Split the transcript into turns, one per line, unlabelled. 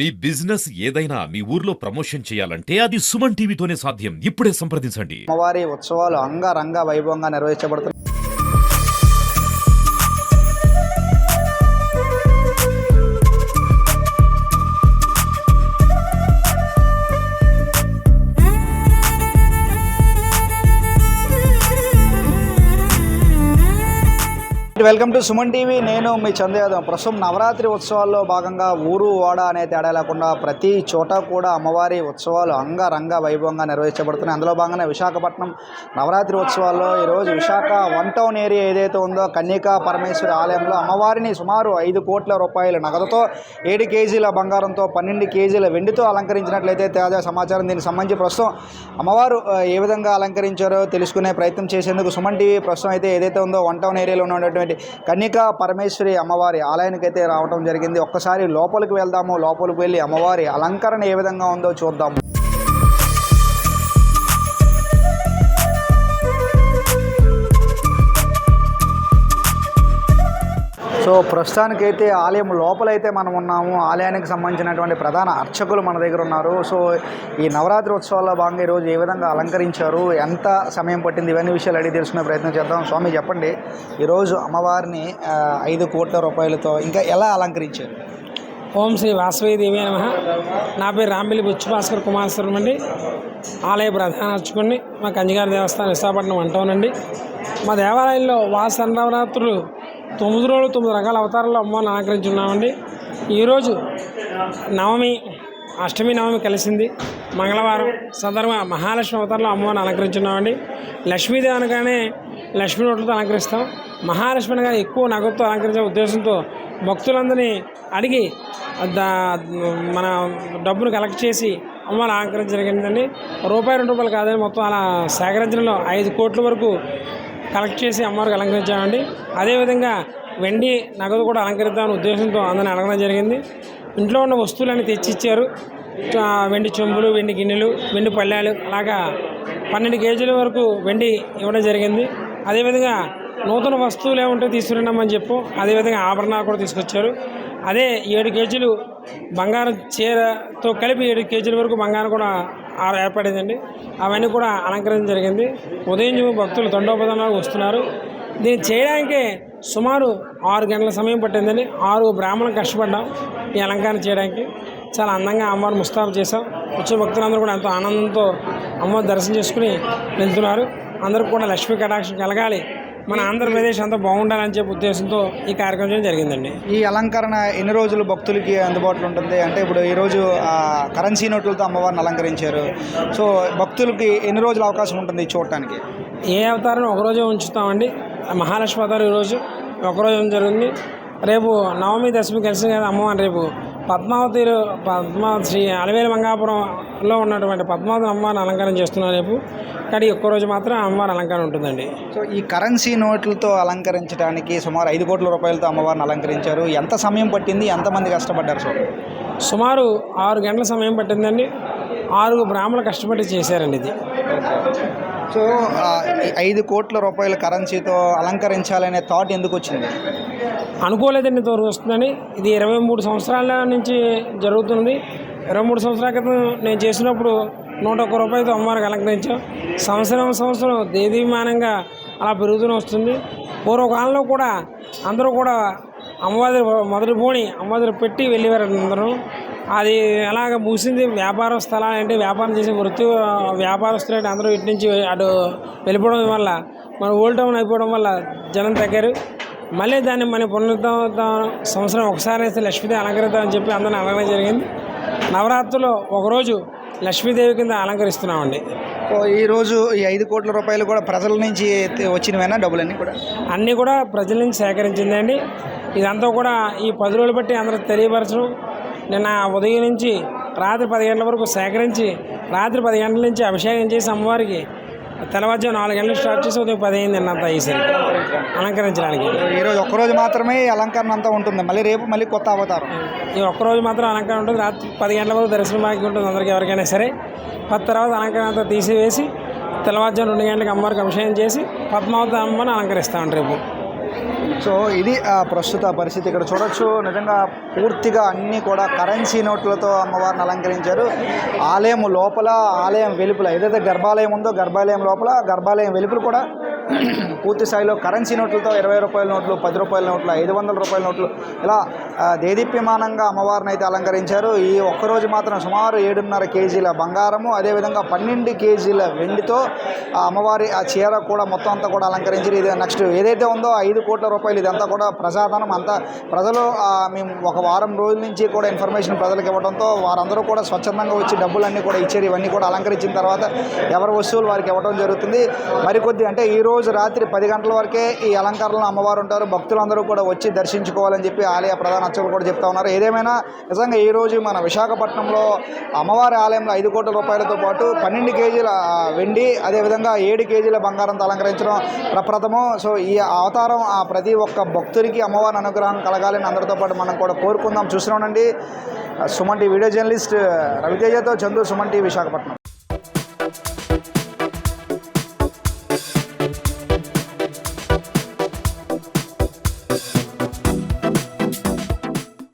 మీ business ఏదైనా మీ ఊర్లో promotion చేయాలంటే అది సుమన్ టీవీతోనే సాధ్యం. ఇప్పుడే సంప్రదించండి.
అమ్మవారి ఉత్సవాలు అంగరంగ వైభవంగా నిర్వహించబడుతున్నాయి. వెల్కమ్ టు సుమన్ టీవీ నేను మీ చందయాదం ప్రస్తుతం నవరాత్రి ఉత్సవాల్లో భాగంగా ఊరు వాడ అనే తేడా లేకుండా ప్రతి చోట కూడా అమ్మవారి ఉత్సవాలు అంగరంగ వైభవంగా నిర్వహించబడుతున్నాయి. అందులో భాగంగా విశాఖపట్నం నవరాత్రి ఉత్సవాల్లో ఈరోజు విశాఖ వన్ టౌన్ ఏరియా ఏదైతే ఉందో కన్యకా పరమేశ్వరి ఆలయంలో అమ్మవారిని సుమారు ఐదు కోట్ల రూపాయల నగదుతో ఏడు కేజీల బంగారంతో పన్నెండు కేజీల వెండితో అలంకరించినట్లయితే తాజా సమాచారం. దీనికి సంబంధించి ప్రస్తుతం అమ్మవారు ఏ విధంగా అలంకరించారో తెలుసుకునే ప్రయత్నం చేసేందుకు సుమన్ టీవీ ప్రస్తుతం అయితే ఏదైతే ఉందో వన్ టౌన్ ఏరియాలో ఉన్నటువంటి కన్యకా పరమేశ్వరి అమ్మవారి ఆలయానికి అయితే రావడం జరిగింది. ఒక్కసారి లోపలికి వెళ్దాము. లోపలికి వెళ్ళి అమ్మవారి అలంకరణ ఏ విధంగా ఉందో చూద్దాము. సో ప్రస్తుతానికైతే ఆలయం లోపలైతే మనం ఉన్నాము. ఆలయానికి సంబంధించినటువంటి ప్రధాన అర్చకులు మన దగ్గర ఉన్నారు. సో ఈ నవరాత్రి ఉత్సవాల్లో భాగంగా ఈరోజు ఏ విధంగా అలంకరించారు? ఎంత సమయం పట్టింది? ఇవన్నీ విషయాలు అడిగి తెలుసుకునే ప్రయత్నం చేద్దాం. స్వామి చెప్పండి. ఈరోజు అమ్మవారిని ఐదు కోట్ల రూపాయలతో ఇంకా ఎలా అలంకరించారు?
ఓం శ్రీ వాసవి దేవి నమ. నా పేరు రాంబిల్లి బుచ్చుభాస్కర్ కుమారస్వరం అండి. ఆలయ ప్రధాన అర్చకుడిని మా కంజిగారి దేవస్థానం విశాఖపట్నం అంటానండి మా దేవాలయంలో వాస నవరాత్రులు తొమ్మిది రోజులు తొమ్మిది రకాల అవతారాల్లో అమ్మవారిని అలంకరించున్నామండి. ఈరోజు నవమి అష్టమి నవమి కలిసింది. మంగళవారం సందర్భ మహాలక్ష్మి అవతారంలో అమ్మవారిని అలంకరించున్నామండి. లక్ష్మీదేవి అనగానే లక్ష్మీ నోట్లతో అలంకరిస్తాం. మహాలక్ష్మి అనగా ఎక్కువ నగదుతో అలంకరించే ఉద్దేశంతో భక్తులందరినీ అడిగి దా- మన డబ్బును కలెక్ట్ చేసి అమ్మవారిని అలంకరించడం జరిగిందండి. రూపాయి రెండు రూపాయలు కాదని మొత్తం అలా సేకరించడంలో ఐదు కోట్ల వరకు కలెక్ట్ చేసి అమ్మవారికి అలంకరించామండి. అదేవిధంగా వెండి నగదు కూడా అలంకరిద్దామనే ఉద్దేశంతో అందరిని అడగడం జరిగింది. ఇంట్లో ఉన్న వస్తువులన్నీ తెచ్చిచ్చారు. వెండి చెంబులు వెండి గిన్నెలు వెండి పళ్ళాలు అలాగా పన్నెండు కేజీల వరకు వెండి ఇవ్వడం జరిగింది. అదేవిధంగా నూతన వస్తువులు ఏముంటే తీసుకురండమని చెప్పు అదేవిధంగా ఆభరణాలు కూడా తీసుకొచ్చారు. అదే ఏడు కేజీలు బంగారం చీరతో కలిపి ఏడు కేజీల వరకు బంగారం కూడా ఏర్పడిందండి. అవన్నీ కూడా అలంకరించడం జరిగింది. ఉదయం భక్తులు తండోపదంగా వస్తున్నారు. దీన్ని చేయడానికి సుమారు ఆరు గంటల సమయం పట్టిందండి. ఆరు బ్రాహ్మణులు కష్టపడ్డాం ఈ అలంకరణ చేయడానికి. చాలా అందంగా అమ్మవారిని ముస్తాబు చేశాం. వచ్చే భక్తులందరూ కూడా ఎంతో ఆనందంతో అమ్మవారి దర్శనం చేసుకుని వెళ్తున్నారు. అందరికి కూడా లక్ష్మీ కటాక్షం కలగాలి. మన ఆంధ్రప్రదేశ్ అంతా బాగుండాలని చెప్పే ఉద్దేశంతో ఈ కార్యక్రమం జరిగిందండి.
ఈ అలంకరణ ఎన్ని రోజులు భక్తులకి అందుబాటులో ఉంటుంది? అంటే ఇప్పుడు ఈరోజు కరెన్సీ నోట్లతో అమ్మవారిని అలంకరించారు. సో భక్తులకి ఎన్ని రోజులు అవకాశం ఉంటుంది చూడటానికి?
ఏ అవతారం ఒకరోజే ఉంచుతామండి. మహాలక్ష్మి అవతారం ఈరోజు ఒకరోజు జరిగింది? రేపు నవమి దశమి కలిసి కదా అమ్మవారి రేపు పద్మావతి పద్మావతి శ్రీ అలవేలు మంగాపురంలో ఉన్నటువంటి పద్మావతి అమ్మవారిని అలంకారం చేస్తున్నాం రేపు. కానీ ఒక్కరోజు మాత్రం అమ్మవారి అలంకారం ఉంటుందండి.
సో ఈ కరెన్సీ నోట్లతో అలంకరించడానికి సుమారు ఐదు కోట్ల రూపాయలతో అమ్మవారిని అలంకరించారు. ఎంత సమయం పట్టింది? ఎంతమంది కష్టపడ్డారు సో
సుమారు ఆరు గంటల సమయం పట్టిందండి. ఆరు బ్రాహ్మణులు కష్టపడి చేశారండి ఇది.
సో ఐదు కోట్ల రూపాయల కరెన్సీతో అలంకరించాలనే థాట్ ఎందుకు వచ్చింది?
అనుకోలేదండి ఇంతవరకు వస్తుందని. ఇది ఇరవై మూడు సంవత్సరాల నుంచి జరుగుతుంది. ఇరవై మూడు సంవత్సరాల క్రితం నేను చేసినప్పుడు నూట ఒక్క రూపాయలతో అమ్మవారికి అలంకరించాం సంవత్సరం సంవత్సరం దేదీమానంగా అలా పెరుగుతూనే వస్తుంది. పూర్వకాలంలో కూడా అందరూ కూడా అమ్మవారి మొదటి పోని అమ్మవారి పెట్టి వెళ్ళేవారు అందరూ. అది ఎలాగ మూసింది వ్యాపార స్థలాలు అంటే వ్యాపారం చేసే వృత్తి వ్యాపారస్తులు అంటే అందరూ ఇటు నుంచి అటు వెళ్ళిపోవడం వల్ల మన ఓల్డ్ టౌన్ అయిపోవడం వల్ల జనం తగ్గారు. మళ్ళీ దాన్ని మన పునరుద్ధరణ సంవత్సరం ఒకసారి అయితే లక్ష్మీదేవి అలంకరిద్దాం అని చెప్పి అందరిని అలంకరణ జరిగింది. నవరాత్రులు ఒకరోజు లక్ష్మీదేవి కింద అలంకరిస్తున్నామండి.
ఈరోజు ఈ ఐదు కోట్ల రూపాయలు కూడా ప్రజల నుంచి వచ్చినవేనా డబ్బులన్నీ కూడా?
అన్నీ కూడా ప్రజల నుంచి సేకరించిందండి. ఇదంతా కూడా ఈ పది రోజులు బట్టి అందరూ తెలియపరచడం. నిన్న ఉదయం నుంచి రాత్రి పది గంటల వరకు సేకరించి రాత్రి పది గంటల నుంచి అభిషేకం చేసి అమ్మవారికి తెల్లవారుజాము నాలుగు గంటలకు స్టార్ట్ చేసి ఉదయం పది అయింది నిన్నంత అయ్యేసరికి అలంకరించడానికి.
ఈరోజు ఒక్కరోజు మాత్రమే అలంకరణ అంతా ఉంటుంది. మళ్ళీ రేపు మళ్ళీ కొత్త అవతారం.
ఈ ఒక్కరోజు మాత్రం అలంకరణ ఉంటుంది. రాత్రి పది గంటల వరకు దర్శనం బాకీ ఉంటుంది అందరికీ ఎవరికైనా సరే. పది తర్వాత అలంకరణ అంతా తీసివేసి తెల్లవారుజాము రెండు గంటలకు అమ్మవారికి అభిషేకం చేసి పద్మావతి అమ్మని అలంకరిస్తాం రేపు.
సో ఇది ఆ, ప్రస్తుత పరిస్థితి. ఇక్కడ చూడొచ్చు నిజంగా పూర్తిగా అన్నీ కూడా కరెన్సీ నోట్లతో అమ్మవారిని అలంకరించారు. ఆలయం లోపల ఆలయం వెలుపల ఏదైతే గర్భాలయం ఉందో గర్భాలయం లోపల గర్భాలయం వెలుపల కూడా పూర్తి స్థాయిలో కరెన్సీ నోట్లతో ఇరవై రూపాయల నోట్లు పది రూపాయల నోట్లు ఐదు వందల రూపాయల నోట్లు ఇలా దేదీప్యమానంగా అమ్మవారిని అయితే అలంకరించారు. ఈ ఒక్కరోజు మాత్రం సుమారు ఏడున్నర కేజీల బంగారము అదేవిధంగా పన్నెండు కేజీల వెండితో ఆ అమ్మవారి ఆ చీర కూడా మొత్తం అంతా కూడా అలంకరించారు. ఇది నెక్స్ట్ ఏదైతే ఉందో ఐదు కోట్ల రూపాయలు ఇదంతా కూడా ప్రసాదనం అంతా ప్రజలు మేము ఒక వారం రోజుల నుంచి కూడా ఇన్ఫర్మేషన్ ప్రజలకు ఇవ్వడంతో వారందరూ కూడా స్వచ్ఛందంగా వచ్చి డబ్బులన్నీ కూడా ఇచ్చారు. ఇవన్నీ కూడా అలంకరించిన తర్వాత ఎవరి వస్తువులు వారికి ఇవ్వడం జరుగుతుంది. మరికొద్ది అంటే ఈ రోజు రాత్రి పది గంటల వరకే ఈ అలంకరణలో అమ్మవారు ఉంటారు. భక్తులందరూ కూడా వచ్చి దర్శించుకోవాలని చెప్పి ఆలయ ప్రధాన అర్చకులు కూడా చెప్తా ఉన్నారు. ఏదేమైనా నిజంగా ఈరోజు మన విశాఖపట్నంలో అమ్మవారి ఆలయంలో ఐదు కోట్ల రూపాయలతో పాటు పన్నెండు కేజీల వెండి అదేవిధంగా ఏడు కేజీల బంగారంతో అలంకరించడం ప్రప్రథమం. సో ఈ అవతారం ఆ ప్రతి ఒక్క భక్తుడికి అమ్మవారి అనుగ్రహం కలగాలని అందరితో పాటు మనం కూడా కోరుకుందాం. చూస్తున్నామండి సుమన్ వీడియో జర్నలిస్ట్ రవితేజతో చందు సుమన్ విశాఖపట్నం.